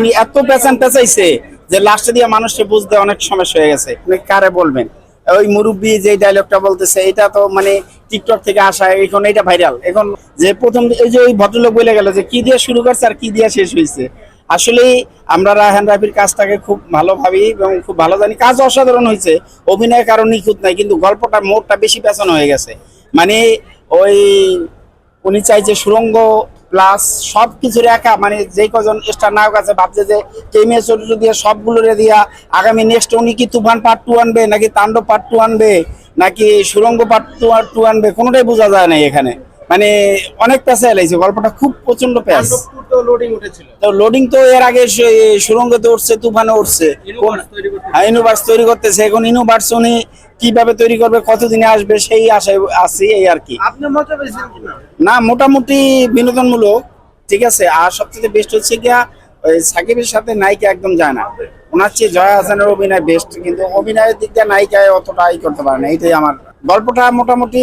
উনি এত পেছান পেঁচাইছে যে লাস্টে দিয়ে মানুষকে বুঝতে অনেক সমস্যা হয়ে গেছে। কারে বলবেন? ওই মুরব্বী যে ডায়লগটা বলতেছে, এটা তো মানে টিকটক থেকে আসা, এখন এটা ভাইরাল এখন যে প্রথম এই যে ওই ভদ্রলোক বলে গেল যে, কি দিয়ে শুরু করছে আর কি দিয়ে শেষ হয়েছে আসলে আমরা রায়হান রাফির কাজটাকে খুব ভালো ভাবি এবং খুব ভালো জানি। কাজ অসাধারণ হয়েছে অভিনয়ের কারণ নিখুঁত নাই, কিন্তু গল্পটার মোড়টা বেশি পেছানো হয়ে গেছে। মানে ওই উনি চাইছে সুরঙ্গ প্লাস সব কিছুর একা মানে যে কজন স্টার নায়ক আছে ভাবছে যে কেমিয়া চরিত্র দিয়ে সবগুলোরে দিয়া আগামী নেক্সট উনি কি তুফান পার্ট টু আনবে নাকি তাণ্ডব পার্ট টু আনবে নাকি সুরঙ্গ পার্ট টু আর টু আনবে কোনোটাই বোঝা যায় না এখানে। মানে অনেক প্যাসে এলাইছে গল্পটা খুব প্রচণ্ড প্যাস তো লোডিং উঠেছিল। তো লোডিং তো এর আগে সুরঙ্গতে উঠছে তুফানে উঠছে তৈরি হ্যাঁ ইউনিভার্স তৈরি করতেছে এখন ইউনিভার্স উনি কীভাবে তৈরি করবে কতদিনে আসবে সেই আশায় আছি এই আর কি। না মোটামুটি বিনোদনমূলক ঠিক আছে। আর সবচেয়ে বেস্ট হচ্ছে গিয়া ওই সাকিবের সাথে নায়িকা একদম যায় না। ওনার চেয়ে জয়া হাসানের অভিনয় বেস্ট কিন্তু অভিনয়ের দিক দিয়ে নায়িকায় অতটা ই করতে পারে না এইটাই আমার। গল্পটা মোটামুটি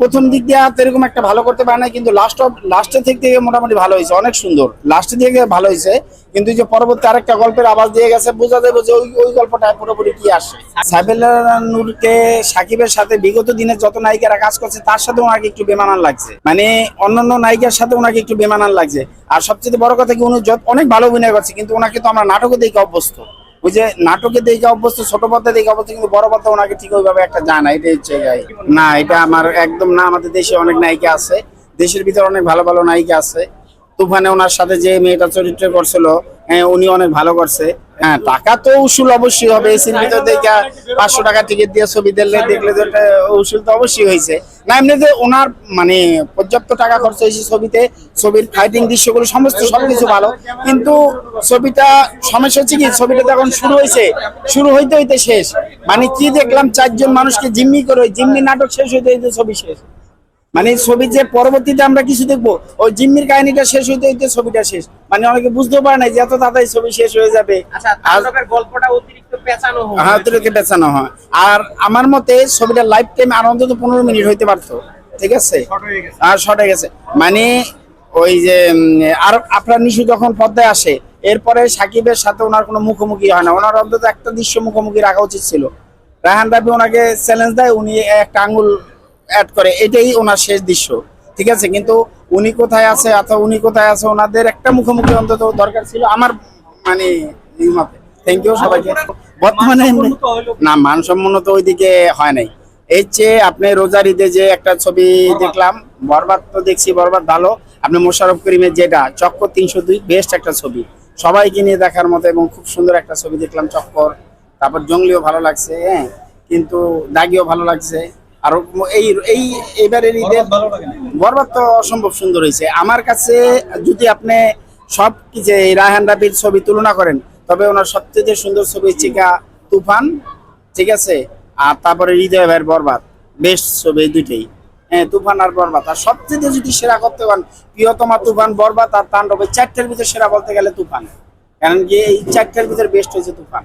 প্রথম দিক দিয়ে তো এরকম একটা ভালো করতে পারে না কিন্তু লাস্ট অফ লাস্টের দিক থেকে মোটামুটি ভালো হয়েছে, অনেক সুন্দর। লাস্টের দিকে ভালো হয়েছে, কিন্তু যে পরবর্তী আরেকটা গল্পের আওয়াজ দিয়ে গেছে, বোঝা যাবে যে ওই গল্পটা পুরোপুরি কি আসে। সাইবেলা নূরকে সাকিবের সাথে বিগত দিনে যত নায়িকারা কাজ করছে, তার সাথে ওনাকে একটু বেমানান লাগছে। মানে অন্যান্য নায়িকার সাথে ওনাকে একটু বেমানান লাগছে। আর সবচেয়ে বড় কথা কি, উনি অনেক ভালো অভিনয় করছে, কিন্তু ওনাকে তো আমরা নাটকে দেখে অভ্যস্ত। ওই যে নাটকে দেখে অভ্যস্ত ছোট পর্দা দেখে অভ্যস্ত কিন্তু বড় পর্দা ওনাকে ঠিক ওইভাবে একটা যায় না এটা হচ্ছে। না, এটা আমার একদম না, আমাদের দেশে অনেক নায়িকা আছে, দেশের ভিতরে অনেক ভালো ভালো নায়িকা আছে তুফানে ওনার সাথে যে মেয়েটা চরিত্র করছিল হ্যাঁ উনি অনেক ভালো করছে হ্যাঁ টাকা তো উসুল অবশ্যই হবে এসির ভিতর দেখে পাঁচশো টাকা টিকিট দিয়ে ছবি দেখলে দেখলে তো উসুল তো অবশ্যই হয়েছে না এমনিতে ওনার মানে পর্যাপ্ত টাকা খরচ হয়েছে ছবিতে, ছবির ফাইটিং দৃশ্যগুলো, সমস্ত সবকিছু ভালো। কিন্তু ছবিটা, সমস্যা হচ্ছে কি, ছবিটা যখন শুরু হয়েছে। শুরু হইতে হইতে শেষ। মানে কি দেখলাম, চারজন মানুষকে জিম্মি করে, জিম্মি নাটক শেষ হইতে হইতে ছবি শেষ। মানে ছবি যে পরবর্তীতে আমরা কিছু দেখব ওই জিম্মির কাহিনীটা শেষ হইতে হইতে ছবিটা শেষ। মানে অনেকে বুঝতেও পারে না যে এত তাড়াতাড়ি ছবি শেষ হয়ে যাবে। আচ্ছা গল্পটা অতিরিক্ত পেঁচানো হয়। হ্যাঁ অতিরিক্ত বেচানো হয়। আর আমার মতে ছবিটা লাইফ টাইম আর অন্তত পনেরো মিনিট হইতে পারতো ঠিক আছে? হয়ে। আর শর্ট হয়ে গেছে। মানে ওই যে আর আপনার নিশু যখন পদ্মায় আসে এরপরে সাকিবের সাথে ওনার কোনো মুখোমুখি হয় না। ওনার অন্তত একটা দৃশ্য মুখোমুখি রাখা উচিত ছিল। রায়হান রাবি ওনাকে চ্যালেঞ্জ দেয় উনি একটা আঙ্গুল অ্যাড করে এটাই ওনার শেষ দৃশ্য। ঠিক আছে? কিন্তু উনি কোথায় আছে অথবা উনি কোথায় আছে ওনাদের একটা মুখোমুখি অন্তত দরকার ছিল আমার মানে থ্যাংক ইউ সবাইকে। বর্তমানে না মানসম্মত তো ওইদিকে হয় নাই। এই চেয়ে আপনি রোজার ঈদে যে একটা ছবি দেখলাম বরবাদ তো দেখছি বরবাদ ভালো। আপনি মোশারফ করিমের যেটা চক্কর তিনশো দুই বেস্ট একটা ছবি। সবাইকে নিয়ে দেখার মতো এবং খুব সুন্দর একটা ছবি দেখলাম চক্কর। তারপর জঙ্গলিও ভালো লাগছে হ্যাঁ। কিন্তু দাগিও ভালো লাগছে। আর এই এই এবারের ঈদে বরবাদ তো অসম্ভব সুন্দর হয়েছে। আমার কাছে যদি আপনি সব এই রায়হান রাবির ছবি তুলনা করেন তবে ওনার সবচেয়ে সুন্দর ছবি গা তুফান ঠিক আছে? আর তারপরে হৃদয় ভাইয়ের বরবাদ বেস্ট ছবি দুইটাই। হ্যাঁ তুফান আর বরবাদ। আর সবচেয়ে যদি সেরা করতে পারেন প্রিয়তমা তুফান বরবাদ আর তাণ্ডব এই চারটের ভিতরে সেরা বলতে গেলে তুফান। কারণ কি এই চারটের ভিতরে বেস্ট হয়েছে তুফান।